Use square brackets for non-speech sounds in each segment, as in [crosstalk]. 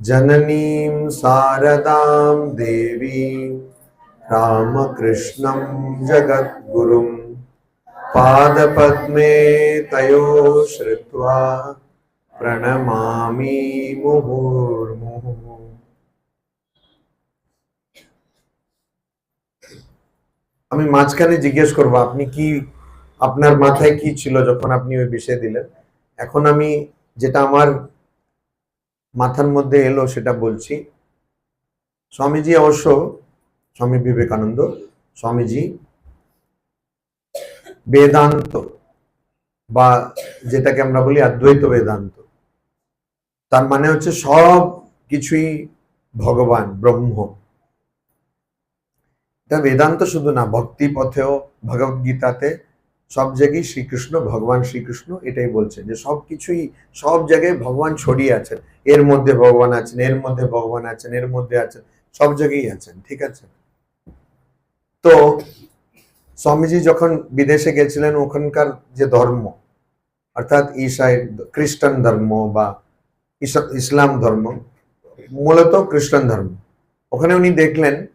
जननीं शारदां देवीं रामकृष्णं जगद्गुरुं पादपद्मे तयो श्रुत्वा प्रणमामि मुहुर्मुहुः আমি মাঝখানে জিজ্ঞেস করব আপনি কি আপনার মাথায় কি ছিল যখন আপনি ওই বিষয় দিলেন এখন আমি যেটা আমার মাথার মধ্যে এলো সেটা বলছি। স্বামীজি অবশ্য স্বামী বিবেকানন্দ, স্বামীজি বেদান্ত বা যেটাকে আমরা বলি অদ্বৈত বেদান্ত। তার মানে হচ্ছে সব কিছুই ভগবান, ব্রহ্ম। এটা বেদান্ত শুধু না ভক্তি পথেও ভগবদ গীতাতে সব জায়গায় শ্রীকৃষ্ণ, ভগবান শ্রীকৃষ্ণ এটাই বলছেন যে সব কিছুই, সব জায়গায় ভগবান ছড়িয়ে আছেন। এর মধ্যে ভগবান আছেন, এর মধ্যে ভগবান আছেন, এর মধ্যে আছেন, সব জায়গায় আছেন, ঠিক আছে? তো স্বামীজি যখন বিদেশে গেছিলেন, ওখানকার যে ধর্ম, অর্থাৎ ঈশাই খ্রিস্টান ধর্ম বা ইস- ইসলাম ধর্ম, মূলত খ্রিস্টান ধর্ম, ওখানে উনি দেখলেন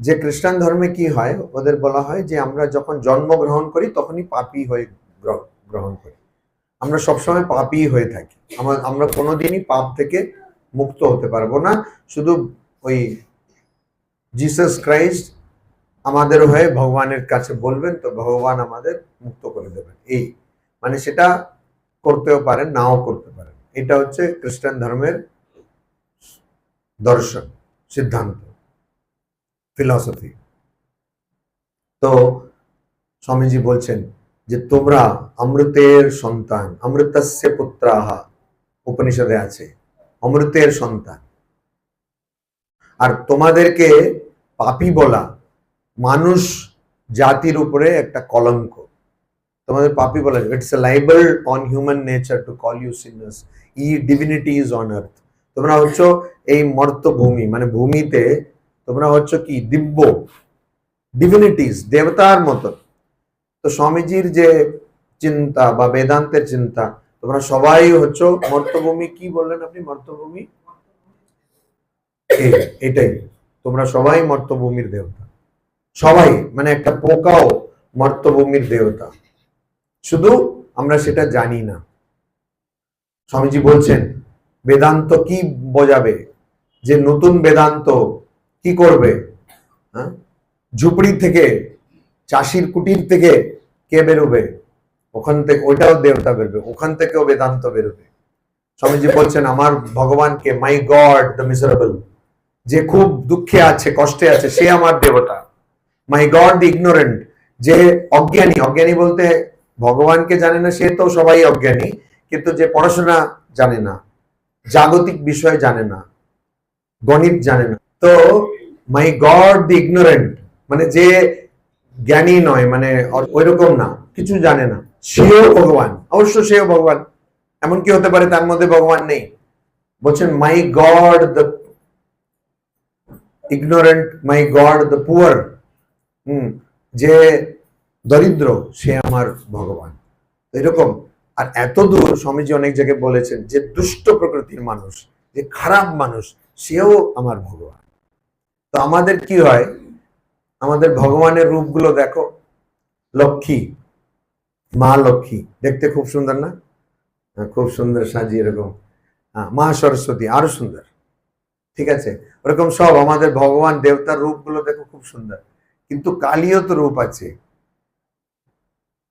যে খ্রিস্টান ধর্মে কি হয়, ওদের বলা হয় যে আমরা যখন জন্মগ্রহণ করি, তখনই পাপী হয়ে গ্রহণ করি। আমরা সবসময় পাপী হয়ে থাকি। আমরা আমরা কোনোদিনই পাপ থেকে মুক্ত হতে পারব না। শুধু ওই জিসাস ক্রাইস্ট আমাদের হয়ে ভগবানের কাছে বলবেন, তো ভগবান আমাদের মুক্ত করে দেবেন। এই মানে সেটা করতেও পারেন, নাও করতে পারেন। এটা হচ্ছে খ্রিস্টান ধর্মের দর্শন, সিদ্ধান্ত। ফিলসফি তো স্বামীজি বলছেন যে তোমরা অমৃতের সন্তান, অমৃতস্য পুত্রাহা উপনিষদে আছে, অমৃতের সন্তান। আর তোমাদেরকে পাপী বলা, মানুষ জাতির উপরে একটা কলঙ্ক। তোমাদের পাপী বলা it's a libel on human nature to call you sinners ye divinity is on earth তোমরা হচ্ছে এই মর্ত ভূমি মানে ভূমিতে তোমরা হচ্ছে কি? দিব্য ডিভিনিটিস দেবতার মতো। তো স্বামীজির যে চিন্তা বা বেদান্তের চিন্তা, তোমরা সবাই হচ্ছে মর্তভূমি। কি বললেন আপনি? মর্তভূমি? এটাই। তোমরা সবাই মর্তভূমির দেবতা। সবাই মানে একটা পোকাও মর্তভূমির দেবতা। শুধু আমরা সেটা জানি না। স্বামীজি বলছেন, বেদান্ত কি বোঝাবে? যে নতুন বেদান্ত কি করবে? হ্যাঁ? ঝুপড়ি থেকে, চাষির কুটির থেকে কে বেরোবে? ওখান থেকে ওইটাও দেবতা বেরোবে, ওখান থেকেও বেদান্ত বেরোবে। স্বামীজি বলছেন, আমার ভগবানকে মাই গড দ্য মিজারেবল যে খুব দুঃখে আছে, কষ্টে আছে, সে আমার দেবতা। মাই গড দ্য ইগনোরেন্ট যে অজ্ঞানী অজ্ঞানী বলতে ভগবানকে জানে না, সে তো সবাই অজ্ঞানী, কিন্তু যে পড়াশোনা জানে না, জাগতিক বিষয় জানে না, গণিত জানে না তো মাই গড দি ইগনোরেন্ট মানে যে জ্ঞানী নয় মানে ওই রকম না, কিছু জানে না। সেও ভগবান, অবশ্য সেও ভগবান এমন কি হতে পারে তার মধ্যে ভগবান নেই। বলছেন my God the ignorant my God the poor hmm, যে দরিদ্র, সে আমার ভগবান। এরকম, আর এত দূর স্বামীজি অনেক জায়গায় বলেছেন যে দুষ্ট প্রকৃতির মানুষ, যে খারাপ মানুষ, সেও আমার ভগবান। তো আমাদের কি হয়? আমাদের ভগবানের রূপগুলো দেখো লক্ষ্মী মা লক্ষ্মী দেখতে খুব সুন্দর না? হ্যাঁ, খুব সুন্দর সাজিয়ে এরকম। হ্যাঁ, মা সরস্বতী আরও সুন্দর। ঠিক আছে? ওরকম সব আমাদের ভগবান দেবতার রূপগুলো দেখো খুব সুন্দর। কিন্তু কালীও তো রূপ আছে।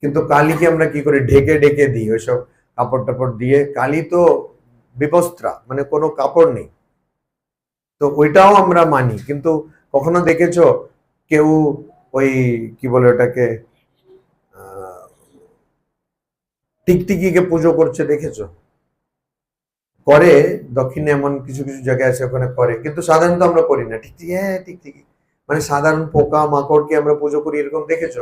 কিন্তু কালীকে আমরা কি করি? ঢেকে ঢেকে দিই ওইসব কাপড় টাপড় দিয়ে। কালী তো বিবস্ত্রা মানে কোনো কাপড় নেই। তো ওইটাও আমরা মানি। কিন্তু কখনো দেখেছ কেউ ওই কি বলে ওটাকে টিকটিকিকে পুজো করছে দেখেছ? করে, দক্ষিণে এমন কিছু কিছু জায়গায় আছে ওখানে করে। কিন্তু সাধারণত আমরা করি না। টিকটিকি হ্যাঁ টিকটিকি। মানে সাধারণ পোকা মাকড়কে আমরা পুজো করি এরকম দেখেছ?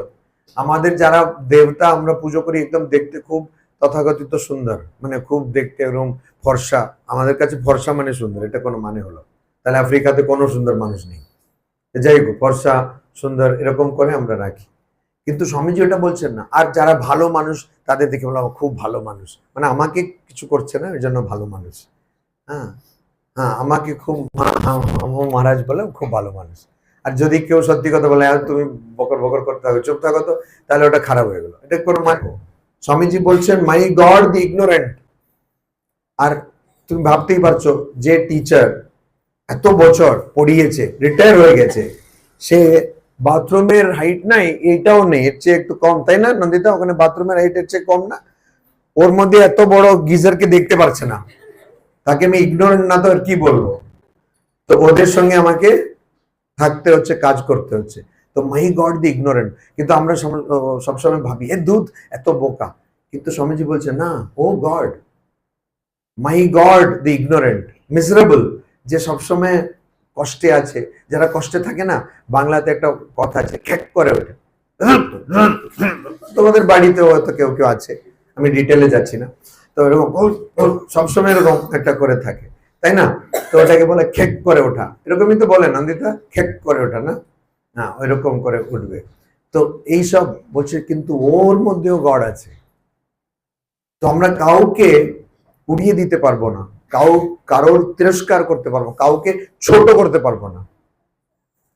আমাদের যারা দেবতা আমরা পুজো করি একদম দেখতে খুব তথাকথিত সুন্দর। মানে খুব দেখতে এরকম ফর্সা। আমাদের কাছে ফর্সা মানে সুন্দর, এটা কোনো মানে হলো তাহলে আফ্রিকাতে কোনো সুন্দর মানুষ নেই। যাই হোক ফর্সা সুন্দর এরকম করে আমরা রাখি। কিন্তু স্বামীজি ওটা বলছেন না। আর যারা ভালো মানুষ তাদের দেখে বলা খুব ভালো মানুষ। মানে আমাকে কিছু করছে না ওই জন্য ভালো মানুষ। হ্যাঁ হ্যাঁ আমাকে খুব মহারাজ বলে খুব ভালো মানুষ। আর যদি কেউ সত্যি কথা বলে "আর তুমি বকর বকর করতে হবে চুপ থাকো তো তাহলে ওটা খারাপ হয়ে গেল। এটা কোনো মানে স্বামীজি বলছেন মাই গড দি ইগনোরেন্ট। আর তুমি ভাবতেই পারছ যে টিচার এত বছর পড়িয়েছে রিটায়ার হয়ে গেছে। সে বাথরুমের হাইট নাই, এটাও নেই, এর চেয়ে একটু কম, তাই না, নন্দিতা? ওখানে বাথরুমের হাইট এর চেয়ে কম না? ওর মধ্যে এত বড় গিজারকে দেখতে পারছে না। তাকে আমি ইগনোরেন্ট না তো আর কি বলব? তো ওদের সঙ্গে আমাকে থাকতে হচ্ছে, কাজ করতে হচ্ছে। তো মাই গড দি ইগনোরেন্ট কিন্তু আমরা সবসময় ভাবি, এ দুধ, এত বোকা। কিন্তু স্বামীজি বলছে, না, ও god my god the ignorant miserable যে সবসময় কষ্টে আছে, যারা কষ্টে থাকে না, বাংলাতে একটা কথা আছে, খ্যাক করে ওঠে তোমাদের বাড়িতেও হয়তো কেউ কেউ আছে, আমি ডিটেলে যাচ্ছি না। তো এরকম সবসময় এরকম একটা করে থাকে, তাই না? তো ওটাকে বলে খেক করে ওঠা। এরকমই তো বলে নন্দিতা খেক করে ওঠা, না? না, ওইরকম করে উঠবে। তো এইসব বলছে, কিন্তু ওর মধ্যেও গড় আছে। তো আমরা কাউকে উড়িয়ে দিতে পারব না। কাউ, কারোর তিরস্কার করতে পারব, কাউকে ছোট করতে পারব না।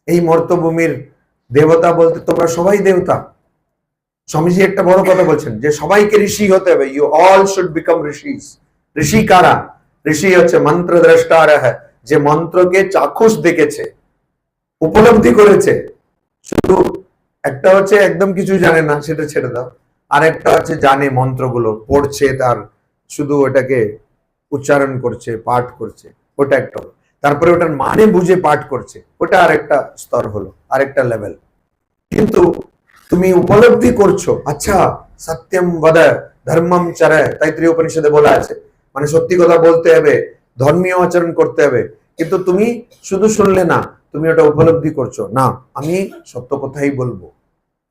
এই মর্তভূমির দেবতা বলতে তোমরা সবাই দেবতা। স্বামীজি একটা বড় কথা বলছেন যে সবাইকে ঋষি হতে হবে। You all should become rishis ঋষি কারা? ঋষি হচ্ছে মন্ত্র দ্রষ্টার যে মন্ত্রকে চাক্ষুষ দেখেছে, উপলব্ধি করেছে। শুধু একটা হচ্ছে একদম কিছু জানে না, সেটা ছেড়ে দাও। আর একটা হচ্ছে জানে মন্ত্রগুলো, পড়ছে তার, শুধু ওটাকে উচ্চারণ করছে, পাঠ করছে, ওটা একটা হলো। তারপরে ওটার মানে বুঝে পাঠ করছে, ওটা আরেকটা স্তর হলো, আরেকটা লেভেল কিন্তু তুমি উপলব্ধি করছ আচ্ছা সত্যম বদ, ধর্মম চর, তাইত্রীয় উপনিষদে বলা আছে। মানে সত্যি কথা বলতে হবে, ধর্মীয় আচরণ করতে হবে। কিন্তু তুমি শুধু শুনলে না, তুমি ওটা উপলব্ধি করছ। না, আমি সত্য কথাই বলব,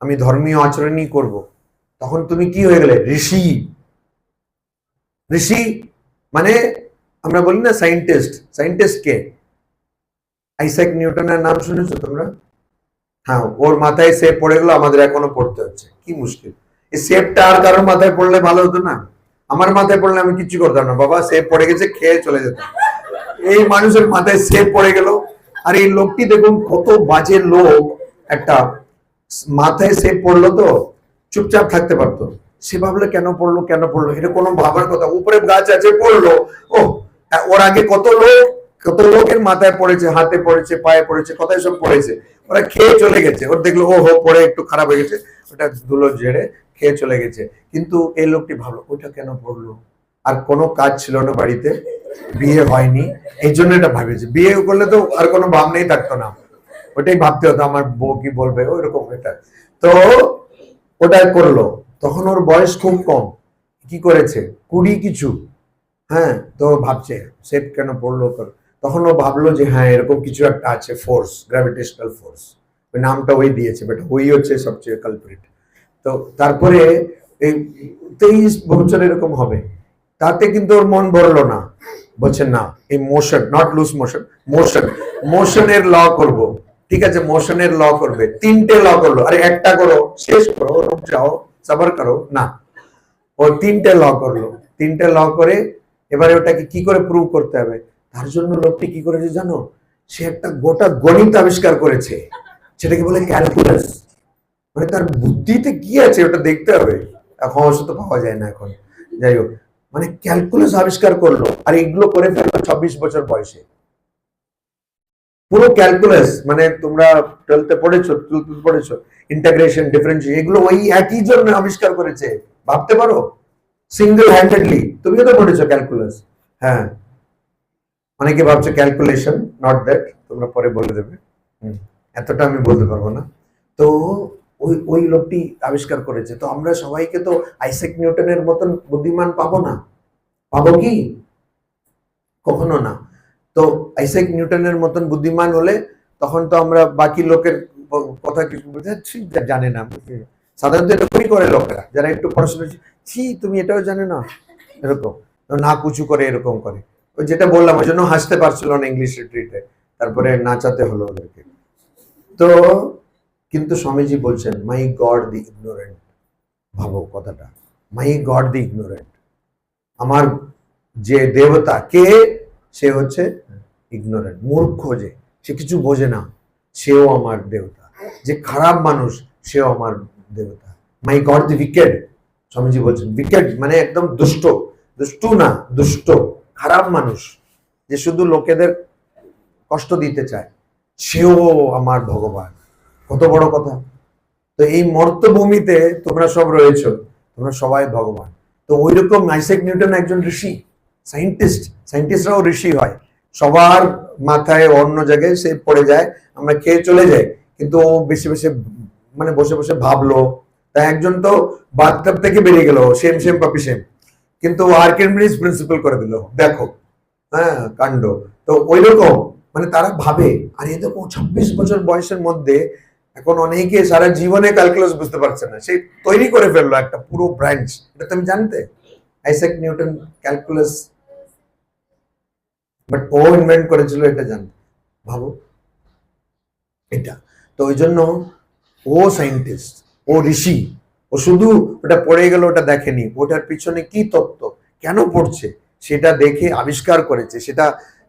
আমি ধর্মীয় আচরণই করব। তখন তুমি কি হয়ে গেলে? ঋষি। ঋষি মানে আমরা বলি না সাইন্টিস্ট সায়েন্টিস্ট কে? আইসাক নিউটনের নাম শুনেছো তোমরা? হ্যাঁ ওর মাথায় সেপ পড়ে গেলো, আমাদের এখনও পড়তে হচ্ছে। কি মুশকিল। এই সেপটা আর কারোর মাথায় পড়লে ভালো হতো না? আমার মাথায় পড়লে আমি কিচ্ছু করতাম না। বাবা সেপ পড়ে গেছে, খেয়ে চলে যেতাম এই মানুষের মাথায় সেপ পড়ে গেল। আর এই লোকটি দেখুন, কত বাজে লোক। একটা মাথায় সেপ পড়ল তো, চুপচাপ থাকতে পারতো। সে ভাবলো, কেন পড়ল কেন পড়ল? এটা কোনো ভাবার কথা। উপরে গাছ আছে, পড়ল। ও ওর আগে কত লোক, কত লোকের মাথায় পড়েছে, হাতে পড়েছে, পায়ে পড়েছে, কোথায় সব পড়েছে। ওরা খেয়ে চলে গেছে। ওর দেখল ও হো পড়ে একটু খারাপ হয়ে গেছে। ওটা ধুলো ঝেড়ে খেয়ে চলে গেছে। কিন্তু এই লোকটি ভাবলো, ওইটা কেন পড়ল? আর কোনো কাজ ছিল না বাড়িতে। বিয়ে হয়নি। এই জন্য এটা ভাবেছে বিয়ে করলে তো আর কোনো ভাব নেই, থাকতো না। ওটাই ভাবতে হতো, আমার বউ কি বলবে? ওইরকম এটা। তো ওটা করল। তখন ওর বয়স খুব কম। কি করেছে? কুড়ি কিছু। হ্যাঁ তো ভাবছে সেফ কেন পড়ল তখন ও ভাবলো যে হ্যাঁ এরকম কিছু একটা আছে ফোর্স গ্র্যাভিটেশনাল ফোর্স ওই নামটা ওই দিয়েছে বেটা ওই হচ্ছে সবচেয়ে কালপ্রিট তো তারপরে এই তেইশ বছর এরকম হবে। তাতে কিন্তু ওর মন ভরলো না। বলছে, না, এই motion not loose motion motion মোশনের law করব। ঠিক আছে মোশনের ল করবে। তিনটে ল করল। আরে একটা করো, শেষ করো যাও। সবার করো না ও তিনটে ল করল। তিনটে ল করে এবারে ওটাকে কি করে প্রুভ করতে হবে? তার জন্য লোকটি কি করেছে জানো? সে একটা গোটা গণিত আবিষ্কার করেছে। সেটাকে বলে ক্যালকুলাস মানে তার বুদ্ধিতে কি আছে ওটা দেখতে হবে। এখন অবশ্য তো পাওয়া যায় না এখন। যাই হোক মানে ক্যালকুলাস আবিষ্কার করল। আর এগুলো করে ফেলল ছাব্বিশ বছর বয়সে। পুরো ক্যালকুলাস মানে তোমরা টুয়েলথে পড়েছো টুয়েলথ পড়েছো ইন্টাগ্রেশন ডিফারেন্সিয়েশন এগুলো ওই একই জন্য আবিষ্কার করেছে। ভাবতে পারো? সিঙ্গেল হ্যান্ডেডলি তুমিও তো পড়েছো ক্যালকুলাস হ্যাঁ। অনেকে ভাবছ ক্যালকুলেশন নট দ্যাট তোমরা পরে বলে দেবে। এতটা আমি বলতে পারব না। তো ওই ওই লোকটি আবিষ্কার করেছে। তো আমরা সবাইকে তো আইসেক নিউটনের মতন বুদ্ধিমান পাবো না? পাবো কি? কখনো না। তো আইসেক নিউটনের মতন বুদ্ধিমান হলে তখন তো আমরা বাকি লোকের কথা কিছু যা- জানে না। সাধারণত এরকমই করে লোকেরা। যারা একটু পড়াশোনা ছি, তুমি এটাও জানে না? এরকম। না কুচু করে এরকম করে। ওই যেটা বললাম, ওই জন্য হাসতে পারছিল না ইংলিশ রিট্রিটে তারপরে নাচাতে হলো ওদেরকে। তো কিন্তু স্বামীজি বলছেন মাই গড দি ইগনোরেন্ট ভাবো কথাটা। মাই গড দি ইগনোরেন্ট আমার যে দেবতা, কে সে হচ্ছে ইগনোরেন্ট মূর্খ যে, সে কিছু বোঝে না, সেও আমার দেবতা। যে খারাপ মানুষ, সেও আমার দেবতা। My god the wicked Swamiji বলছেন উইকেড মানে একদম দুষ্ট। দুষ্টু না, দুষ্ট। খারাপ মানুষ, যে শুধু লোকেদের কষ্ট দিতে চায়, সেও আমার ভগবান। কত বড় কথা। তো এই মর্তভূমিতে তোমরা সব রয়েছ, তোমরা সবাই ভগবান। তো ওই রকম আইসেক নিউটন একজন ঋষি সাইন্টিস্ট, সাইন্টিস্টরাও ঋষি হয়। সবার মাথায় অন্য জায়গায় সে পড়ে যায়, আমরা খেয়ে চলে যাই। কিন্তু ও বেশি বেশি মানে বসে বসে ভাবলো। তাই একজন তো বাথটাব থেকে বেরিয়ে গেল, সেম সেম, পাপি, সেম। কিন্তু আর্কিমিডিস প্রিন্সিপাল করে দিল, দেখো হ্যাঁ কাণ্ড। তো ওই রকম মানে তারা ভাবে, আর, এই দেখো, ছাব্বিশ বছর বয়সের মধ্যে এখন অনেকে সারা জীবনে ক্যালকুলাস বুঝতে পারছে না। সে তৈরি করে ফেলল একটা পুরো ব্রাঞ্চ এটা তুমি জানতে? আইসেক নিউটন ক্যালকুলাস বাট ও ইনভেন্ট করেছিল এটা জানতে। ভাবো। এটা। তো ওই জন্য ও সাইন্টিস্ট ও ঋষি, ও শুধু ওটা পড়ে গেল, ওটা দেখেনি। ওটার পিছনে কি তত্ত্ব? কেন পড়ছে? সেটা দেখে আবিষ্কার করেছে। সেটা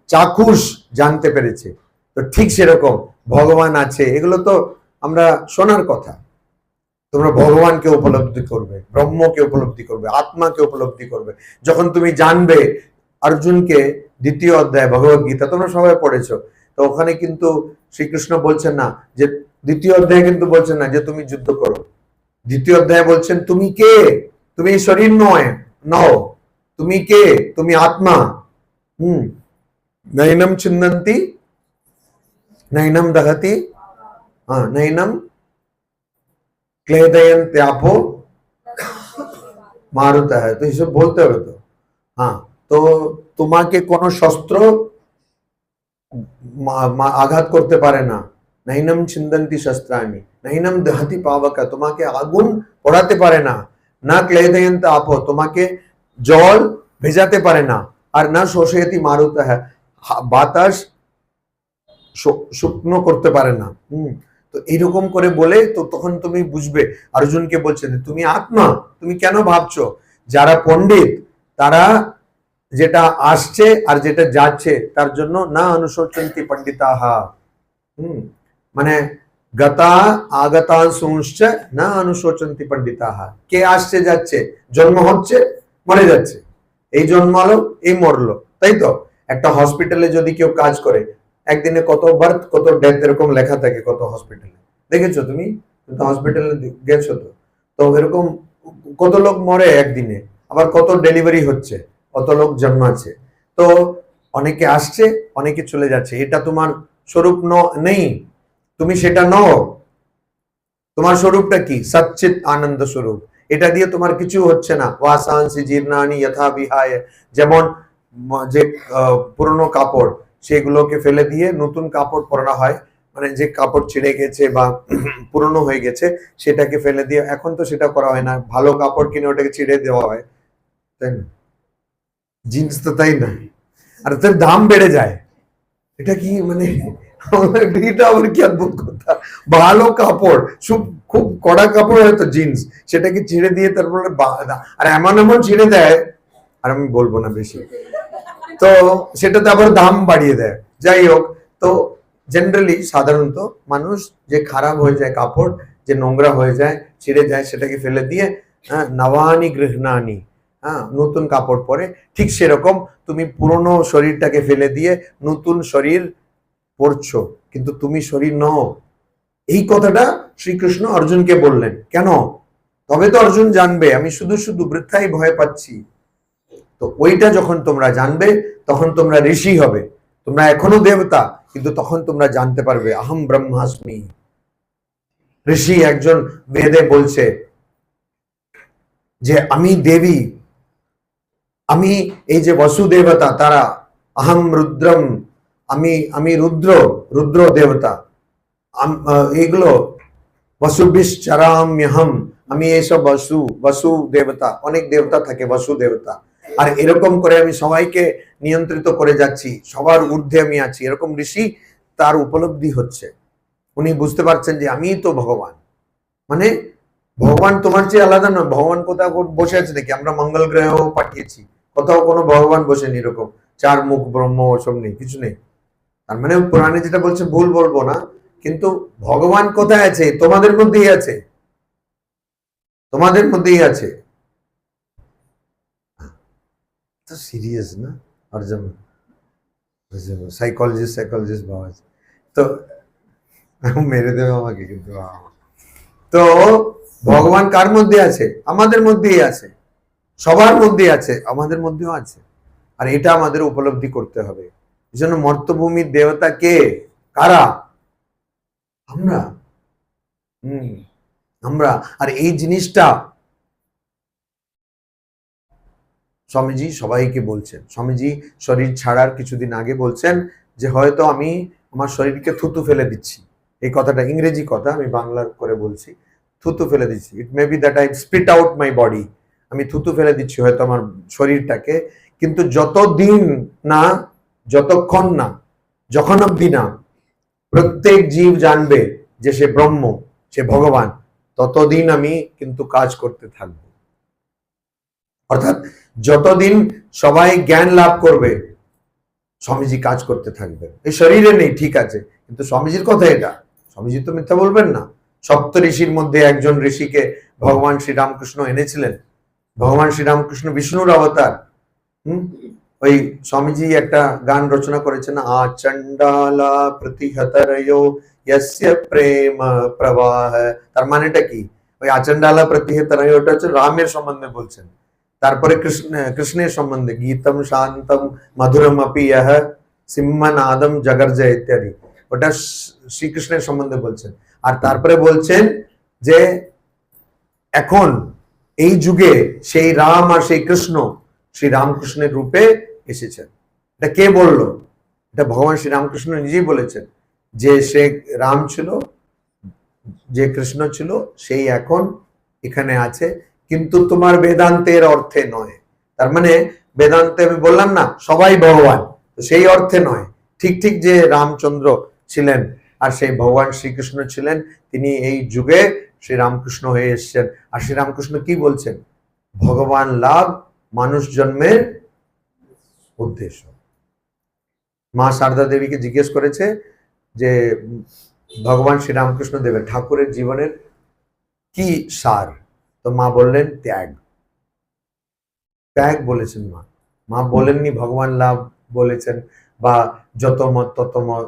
চাক্ষুষ জানতে পেরেছে। তো ঠিক সেরকম, ভগবান আছে। এগুলো তো আমরা শোনার কথা। তোমরা ভগবানকে উপলব্ধি করবে, ব্রহ্মকে উপলব্ধি করবে, আত্মাকে উপলব্ধি করবে। যখন তুমি জানবে, অর্জুনকে দ্বিতীয় অধ্যায়, ভগবত গীতা, তোমরা সবাই পড়েছো। তো ওখানে কিন্তু শ্রীকৃষ্ণ বলছেন না যে, দ্বিতীয় অধ্যায় কিন্তু বলছেন না যে, তুমি যুদ্ধ করো। দ্বিতীয় অধ্যায় বলছেন, তুমি কে? তুমি শরীর নয়, নও। তুমি কে? তুমি আত্মা। হুম। নৈনম চিন্দন্তি নৈনম দহতি নৈনম ক্লেদয়ন্ত্যাপো মারুতা। হয় তো এইসব বলতে হবে তো। হ্যাঁ তো তোমাকে কোনো শস্ত্র আঘাত করতে পারে না। নাইনম চিন্দন্তি শস্ত্রাণি, নাইনম দহতি পাবকা, তোমাকে আগুন পড়াতে পারে না না ক্লেদয়ন্ত আপো, তোমাকে জল ভেজাতে পারে না, আর না শোষয়তি মারুত বাতাস শুকনো করতে পারে না। হুম, তো এইরকম করে বলে তো তখন তুমি বুঝবে। অর্জুনকে বলছে যে, তুমি আত্মা, তুমি কেন ভাবছ? যারা পণ্ডিত, তারা যেটা আসছে আর যেটা যাচ্ছে, তার জন্য না অনুশোচন্তি পণ্ডিতাহা হুম মানে গতা আগতা সুংশ্চ না অনুশোচন্তি পণ্ডিতাহা কে আসছে, যাচ্ছে, জন্ম হচ্ছে, মরে যাচ্ছে। এই জন্মালো, এই মরলো, তাই তো? একটা হসপিটালে যদি কেউ কাজ করে, একদিনে কত বার্থ কত ডেথ এরকম লেখা থাকে কত হসপিটালে দেখেছ তুমি? তুমি হসপিটালে গেছো তো। তো এরকম কত লোক মরে একদিনে, আবার কত ডেলিভারি হচ্ছে। কত লোক জন্মাচ্ছে। তো অনেকে আসছে, অনেকে চলে যাচ্ছে। এটা তোমার স্বরূপ ন- নেই। তুমি সেটা নও। তোমার স্বরূপটা কি? সচ্চিত আনন্দ স্বরূপ। এটা দিয়ে তোমার কিছু হচ্ছে না। ওয়াসাংসি জীর্ণানি যথা বিহায়। যেমন যে পুরনো কাপড়, সেগুলোকে ফেলে দিয়ে নতুন কাপড় পরানো হয়। মানে যে কাপড় ছিঁড়ে গেছে বা [clears throat] পুরনো হয়ে গেছে, সেটাকে ফেলে দিয়ে, এখন তো সেটা করা হয় না। ভালো কাপড় কিনে ওটাকে ছিঁড়ে দেওয়া হয়। তাই না? জিন্স তো তাই না আর তার দাম বেড়ে যায়। এটা কি মানে কি অদ্ভুত কথা ভালো কাপড় খুব খুব কড়া কাপড় হয়তো জিন্স, সেটাকে ছিঁড়ে দিয়ে তারপরে আর এমন এমন ছিঁড়ে দেয়, আর আমি বলব না বেশি। তো সেটাতে আবার দাম বাড়িয়ে দেয়। যাই হোক, তো জেনারেলি সাধারণত মানুষ যে খারাপ হয়ে যায় কাপড়, যে নোংরা হয়ে যায়, ছিঁড়ে যায়, সেটাকে ফেলে দিয়ে হ্যাঁ নবানি গৃহণানি হ্যাঁ নতুন কাপড় পরে, ঠিক সেরকম তুমি পুরনো শরীরটাকে ফেলে দিয়ে নতুন শরীর পরছো, কিন্তু তুমি শরীর নও। এই কথাটা শ্রীকৃষ্ণ অর্জুনকে বললেন। কেন? তবে তো অর্জুন জানবে, আমি শুধু শুধু বৃথাই ভয় পাচ্ছি। তো ওইটা যখন তোমরা জানবে, তখন তোমরা ঋষি হবে। তোমরা এখনও দেবতা, কিন্তু তখন তোমরা জানতে পারবে, আহম ব্রহ্মাস্মি। ঋষি একজন বেদে বলছে যে, আমি দেবী আমি এই যে বসুদেবতা, তারা, আহম রুদ্রম, আমি আমি রুদ্র রুদ্র দেবতা এগুলো বসুবিশ্চরাম্যহম, আমি এইসব বসু বসু দেবতা অনেক দেবতা থাকে বসু দেবতা আর এরকম করে আমি সবাইকে নিয়ন্ত্রিত করে যাচ্ছি, সবার ঊর্ধ্বে আমি আছি। এরকম ঋষি তার উপলব্ধি হচ্ছে। উনি বুঝতে পারছেন যে আমিই তো ভগবান। মানে ভগবান তোমার চেয়ে আলাদা নয়, ভগবান কোথাও বসে আছে নাকি আমরা মঙ্গল গ্রহেও পাঠিয়েছি। কোথাও কোনো ভগবান বসেনি এরকম। চার মুখ ব্রহ্ম ওসব নেই, কিছু নেই। তার মানে পুরাণে যেটা বলছে, ভুল বলব না, কিন্তু ভগবান কোথায় আছে? তোমাদের মধ্যেই আছে। তোমাদের মধ্যেই আছে। তো সিরিয়াস না? অর্জুন। সাইকোলজিস্ট সাইকোলজিস্ট বাবা। আছে। তো মেরে দেবে আমাকে কিন্তু তো ভগবান কার মধ্যে আছে? আমাদের মধ্যেই আছে। সবার মধ্যে আছে, আমাদের মধ্যেও আছে। আর এটা আমাদের উপলব্ধি করতে হবে। এই জন্য মর্তভূমির দেবতা কে? কারা? আমরা। হম, আমরা। আর এই জিনিসটা স্বামীজি সবাইকে বলছেন। স্বামীজি শরীর ছাড়ার কিছুদিন আগে বলছেন যে, হয়তো আমি আমার শরীরকে থুতু ফেলে দিচ্ছি। এই কথাটা ইংরেজি কথা, আমি বাংলা করে বলছি। থুতু ফেলে দিচ্ছি। It may be that I spit out my body আমি থুতু ফেলে দিচ্ছি হয়তো আমার শরীরটাকে, কিন্তু যতদিন না, যতক্ষণ না, যখন অব্দি না, প্রত্যেক জীব জানবে যে সে ব্রহ্ম, সে ভগবান, ততদিন আমি কিন্তু কাজ করতে থাকব। অর্থাৎ যতদিন সবাই জ্ঞান লাভ করবে, স্বামীজি কাজ করতে থাকবে এই শরীরে নেই, ঠিক আছে, কিন্তু স্বামীজির কথা এটা। স্বামীজি তো মিথ্যা বলবেন না। সপ্ত ঋষির মধ্যে একজন ঋষিকে ভগবান শ্রীরামকৃষ্ণ এনেছিলেন। ভগবান শ্রীরামকৃষ্ণ বিষ্ণুর অবতার। হম? ওই স্বামীজি একটা গান রচনা করেছেন আচণ্ডালা প্রতিহতরয় প্রেম প্রবাহ। তার মানেটা কি? ওই আচণ্ডালা প্রতিহতরয়, ওটা হচ্ছে রামের সম্বন্ধে বলছেন। তারপরে কৃষ্ণ, কৃষ্ণের সম্বন্ধে, গীতম শান্তম মধুরম আপি ইহ সিম্মনাদম জগর্জয় ইত্যাদি। ওটা শ্রীকৃষ্ণের সম্বন্ধে বলছেন। আর তারপরে বলছেন যে এখন এই যুগে সেই রাম আর সেই কৃষ্ণ শ্রী রামকৃষ্ণের রূপে এসেছেন। এটা কে বলল? এটা ভগবান শ্রী রামকৃষ্ণ নিজেই বলেছেন যে সে রাম ছিল, যে কৃষ্ণ ছিল, সেই এখন এখানে আছে। কিন্তু তোমার বেদান্তের অর্থে নয়। তার মানে বেদান্তে আমি বললাম না, সবাই ভগবান সেই অর্থে নয়। ঠিক ঠিক যে রামচন্দ্র ছিলেন আর সেই ভগবান শ্রীকৃষ্ণ ছিলেন, তিনি এই যুগে শ্রী রামকৃষ্ণ হয়ে এসেছেন। আর শ্রী রামকৃষ্ণ কি বলছেন? ভগবান লাভ মানুষ জন্মের উদ্দেশ্য। মা সারদা দেবীকে জিজ্ঞেস করেছে যে, ভগবান শ্রী রামকৃষ্ণ দেবের ঠাকুরের জীবনের কি সার? তো মা বললেন, ত্যাগ। ত্যাগ বলেছেন মা। মা বলেননি ভগবান লাভ বলেছেন বা যত মত তত মত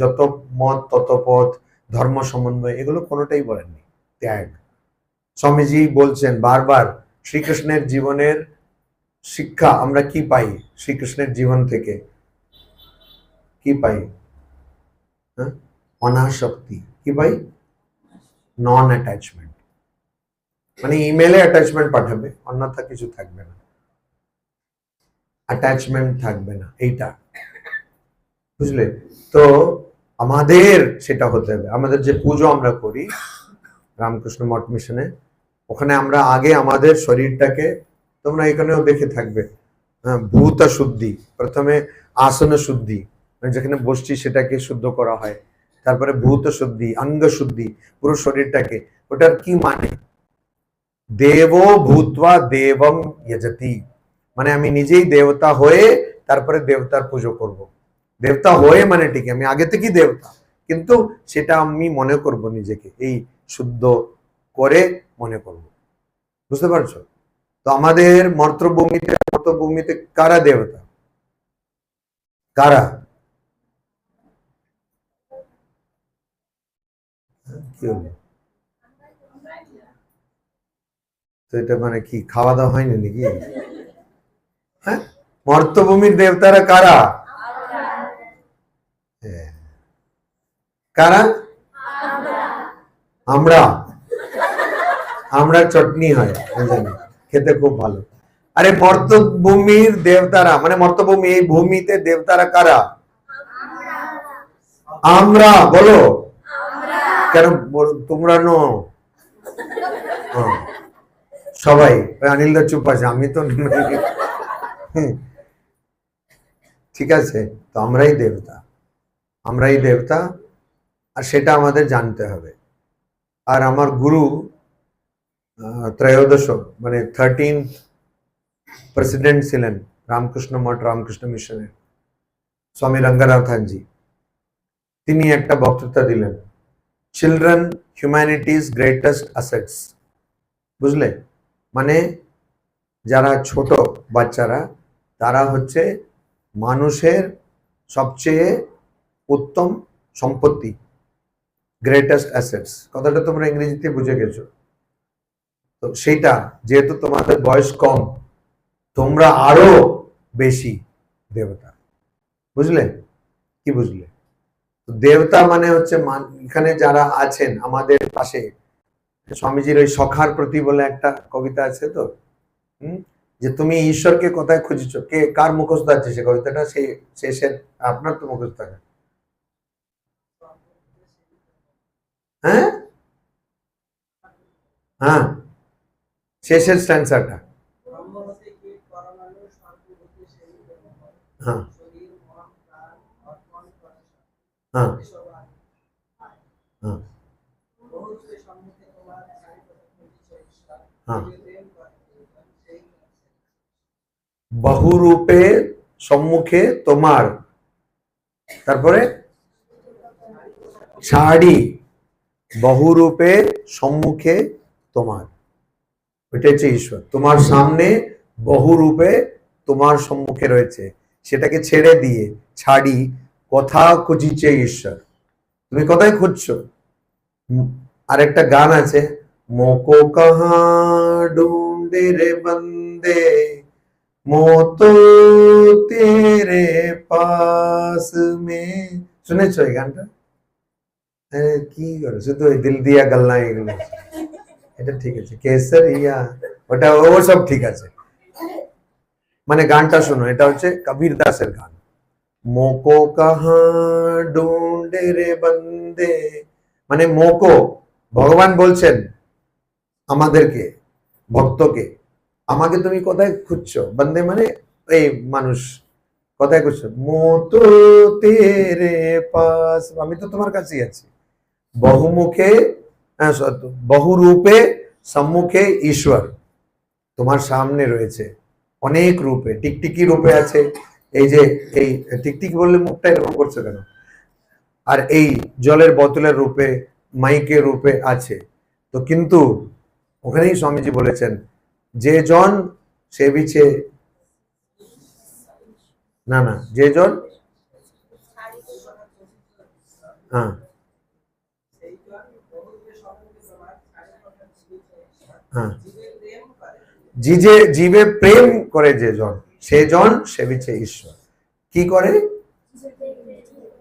যত মত তত পথ ধর্ম সমন্বয় এগুলো কোনোটাই বলেননি। ত্যাগ। স্বামীজি বলছেন, বারবার শ্রীকৃষ্ণের জীবনের শিক্ষা আমরা কি পাই? শ্রীকৃষ্ণের জীবন থেকে। কি পাই? হ্যাঁ? অনাসক্তি। কি পাই? নন অ্যাটাচমেন্ট মানে ইমেলে অ্যাটাচমেন্ট পাঠাবে, অন্যথা কিছু থাকবে না। অ্যাটাচমেন্ট থাকবে না, এইটা। বুঝলে? তো আমাদের সেটা হতে হবে। আমাদের যে পুজো আমরা করি রামকৃষ্ণ মঠ মিশনে ওখানে আমরা আগে আমাদের শরীরটাকে তোমরা এখানেও দেখে থাকবে। হ্যাঁ, ভূত শুদ্ধি প্রথমে আসন শুদ্ধি মানে যেখানে বসছি সেটাকে শুদ্ধ করা হয়। তারপরে ভূত শুদ্ধি অঙ্গ শুদ্ধি পুরো শরীরটাকে। ওটার কি মানে? দেব ভূতবা দেবম যজতি মানে আমি নিজেই দেবতা হয়ে তারপরে দেবতার পুজো করব। দেবতা হয়ে মানে ঠিক আমি আগে থেকেই দেবতা কিন্তু সেটা আমি মনে করব নিজেকে। এই শুদ্ধ করে মনে করব। বুঝতে পারছ? তো আমাদের মর্তভূমিতে মর্তভূমিতে কারা দেবতা? কারা? তো এটা মানে কি, খাওয়া দাওয়া হয়নি নাকি? হ্যাঁ? মর্তভূমির দেবতারা কারা? হ্যাঁ। কারা? আমরা আমরা চটনি হয় খেতে খুব ভালো আরে মর্তভূমির দেবতারা মানে মর্তভূমি, এই ভূমিতে দেবতারা কারা আমরা, বলো কেন তোমরা নো। সবাই, ওই অনিলদা চুপ আছে, আমি তো। ঠিক আছে, তো আমরাই দেবতা আমরাই দেবতা, আর সেটা আমাদের জানতে হবে আর আমার গুরু ত্রয়োদশ মানে থার্টিন প্রেসিডেন্ট ছিলেন, রামকৃষ্ণ মঠ, রামকৃষ্ণ মিশনের স্বামী রঙ্গনাথানজি তিনি একটা বক্তৃতা দিলেন চিলড্রেন হিউম্যানিটিজ গ্রেটেস্ট অ্যাসেটস বুঝলে? মানে যারা ছোট বাচ্চারা, তারা হচ্ছে মানুষের সবচেয়ে উত্তম সম্পত্তি। গ্রেটেস্ট অ্যাসেটস কথাটা তোমরা ইংরেজিতে বুঝে গেছো। তো সেটা যেহেতু তোমাদের বয়স কম, তোমরা আরও বেশি দেবতা। বুঝলে? কি বুঝলে? দেবতা মানে হচ্ছে এখানে যারা আছেন আমাদের পাশে, স্বামীজির ওই সখার প্রতি বলে একটা কবিতা আছে তো? হুম? যে তুমি ঈশ্বরকে কোথায় খুঁজছো? কে, কার মুখস্থ আছে সে কবিতাটা? সেই শেষের আপনার তো মুখস্থ আছে। হ্যাঁ? হ্যাঁ। শেষের স্ট্যান্সারটা। হ্যাঁ। হ্যাঁ। হ্যাঁ। বহুরূপে সম্মুখে তোমার। তারপরে? শাড়ি। বহুরূপে সম্মুখে তোমার। ওইটা হচ্ছে ঈশ্বর। তোমার সামনে বহুরূপে তোমার সম্মুখে রয়েছে। সেটাকে ছেড়ে দিয়ে, ছাড়ি কোথাও খুঁজিছে ঈশ্বর। তুমি কোথায় খুঁজছো? আরেকটা গান আছে, মোকো কাহা ঢুন্ডে রে বন্দে, মোতো তেরে পাস মে। শুনেছো এই গানটা? কি করো? শুধু ওই দিল দিয়া গাল্লা এগুলো। এটা ঠিক আছে। কেসর ইয়া, ওটা, ও সব ঠিক আছে। মানে গানটা শোনো, এটা হচ্ছে কবির দাসের গান। মোকো কাহা ঢুন্ডে রে বন্দে। মানে মোকো, ভগবান বলছেন আমাদেরকে, ভক্তকে, আমাকে তুমি কোথায় খুঁজছো? বন্দে মানে এই মানুষ, কোথায় খুঁজছো? মোতো তেরে পাস আমি তো তোমার কাছেই আছি। বহুমুখে হ্যাঁ, বহুরূপে সম্মুখে ঈশ্বর। তোমার সামনে রয়েছে অনেক রূপে টিকটিকি রূপে আছে। এই যে এই টিকটিকি বললে মুখটা এরকম করছে কেন? আর এই জলের বোতলের রূপে মাইকের রূপে আছে। তো কিন্তু ওখানেই স্বামীজি বলেছেন যে জন সে বিছে না না যে জন হ্যাঁ সেই জন বহুরূপে সম্মুখে তোমার চারিপাশে খুঁজিছ ঈশ্বর। হ্যাঁ। জীবে প্রেম করে, যে জন সে জন সেবিছে ঈশ্বর। কি করে?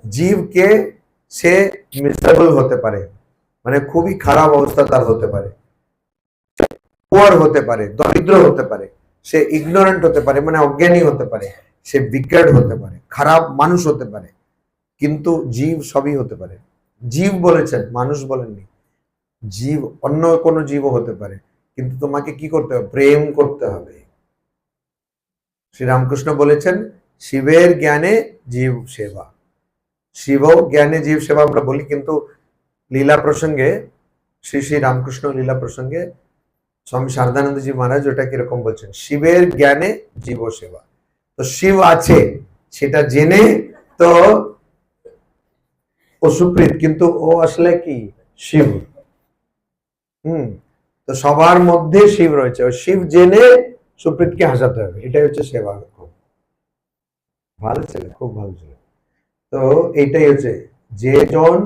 জীবকে সে মিসারেবল হতে পারে। মানে খুবই খারাপ অবস্থা তার হতে পারে। পুয়ার হতে পারে দরিদ্র হতে পারে। সে ইগনোরেন্ট হতে পারে মানে অজ্ঞানী হতে পারে। সে বিকেট হতে পারে খারাপ মানুষ হতে পারে। কিন্তু জীব সবই হতে পারে। জীব বলেছেন মানুষ বলেননি। জীব অন্য কোনো জীবও হতে পারে। কিন্তু তোমাকে কি করতে হবে? প্রেম করতে হবে। শ্রীরামকৃষ্ণ বলেছেন, শিবের জ্ঞানে জীব সেবা। শিব জ্ঞানে জীব সেবা আমরা বলি, কিন্তু লীলা প্রসঙ্গে, শ্রী শ্রী রামকৃষ্ণ লীলা প্রসঙ্গে স্বামী শারদানন্দজি মহারাজ ওটা কীরকম বলছেন? শিবের জ্ঞানে জীব সেবা। তো শিব আছে, সেটা জেনে তো ও কিন্তু ও আসলে কি? শিব। হুম। তো সবার মধ্যে শিব রয়েছে। ওই শিব জেনে সুপ্রীতকে হাসাতে হবে। এটাই হচ্ছে সেবা ভালো ছেলে, খুব ভালো ছেলে। তো এইটাই হচ্ছে, যে জন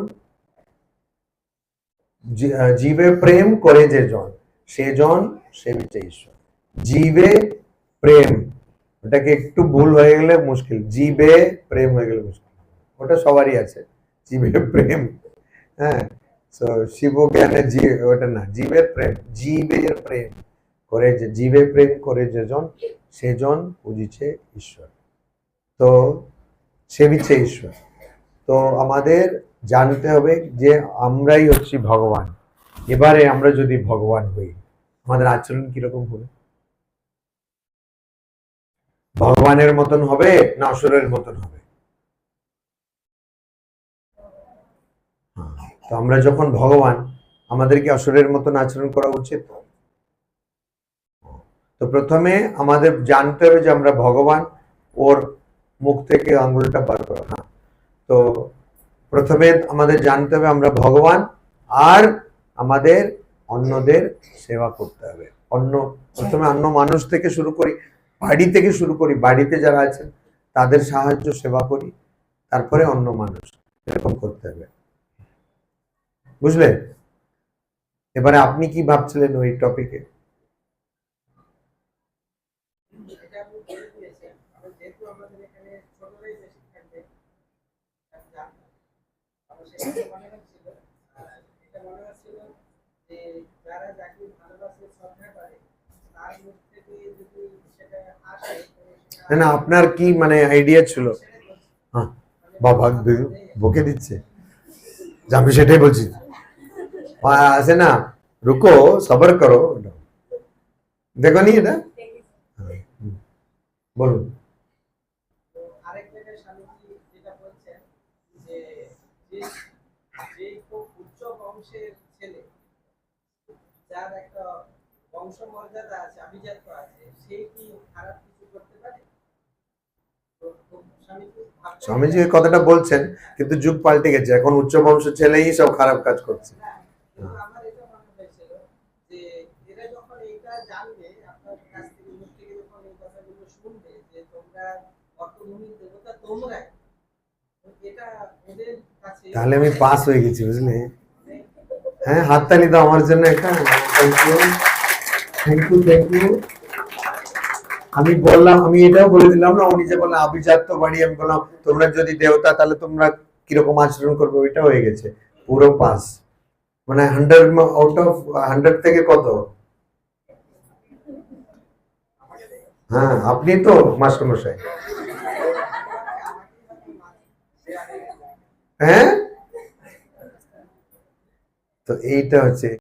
জীবে প্রেম করে যে জন, সে জন, সে হচ্ছে ঈশ্বর। জীবে প্রেম, ওটাকে একটু ভুল হয়ে গেলে মুশকিল। জীবে প্রেম হয়ে গেলে মুশকিল। ওটা সবারই আছে। জীবে প্রেম হ্যাঁ? তো শিব জ্ঞানে জি ওটা না জীবের প্রেম জীবের প্রেম করে যে জীবে প্রেম করে যেজন সেজন বুঝিছে ঈশ্বর। তো, সেবিছে ঈশ্বর। তো, আমাদের জানতে হবে যে, আমরাই হচ্ছি ভগবান। এবারে আমরা যদি ভগবান হই, আমাদের আচরণ কীরকম হবে? ভগবানের মতন হবে না, অসুরের মতন হবে হ্যাঁ, তো আমরা যখন ভগবান আমাদের কি অসুরের মতন আচরণ করা উচিত। তো প্রথমে আমাদের জানতে হবে যে আমরা ভগবান, ওর মুখ থেকে আঙ্গুলটা বার করা। হ্যাঁ তো প্রথমে আমাদের জানতে হবে আমরা ভগবান, আর আমাদের অন্যদের সেবা করতে হবে। অন্য, প্রথমে অন্য মানুষ থেকে শুরু করি, বাড়ি থেকে শুরু করি, বাড়িতে যারা আছেন, তাদের সাহায্য, সেবা করি, তারপরে অন্য মানুষ এরকম করতে হবে। বুঝলে এবারে আপনি কি ভাবছিলেন ওই টপিকে না আপনার কি মানে আইডিয়া ছিল। হ্যাঁ বাবা বকে দিচ্ছে। আমি সেটাই বলছি। আছে না রুকো সবর করো দেখো নি এটা বলুন স্বামীজি কথাটা বলছেন কিন্তু যুগ পাল্টে গেছে এখন উচ্চ বংশ ছেলেই সব খারাপ কাজ করছে। আমার এটা মনে হয়েছিল যে এরা যখন এটা জানবে আপনার কাছ থেকে মুখ থেকে যখন এই কথাগুলো শুনবে যে তোমরা অর্থভূমির দেবতা তোমরাই। তো এটা ওদের কাছে তাহলে আমি পাস হয়ে গেছি বুঝলে? হ্যাঁ হাততালি দাও আমার জন্য একটা thank you thank you thank you আমি বললাম আমি এটাও বলে দিলাম না উনি যে বললাম আভিজাত্য বাড়ি আমি বললাম তোমরা যদি দেবতা তাহলে তোমরা কীরকম আচরণ করবে? ওইটা হয়ে গেছে। পুরো পাস। মানে হান্ড্রেড আউট অফ হান্ড্রেড থেকে কত? হ্যাঁ আপনি তো মাস্টারমশাই। হ্যাঁ? তো এইটা হচ্ছে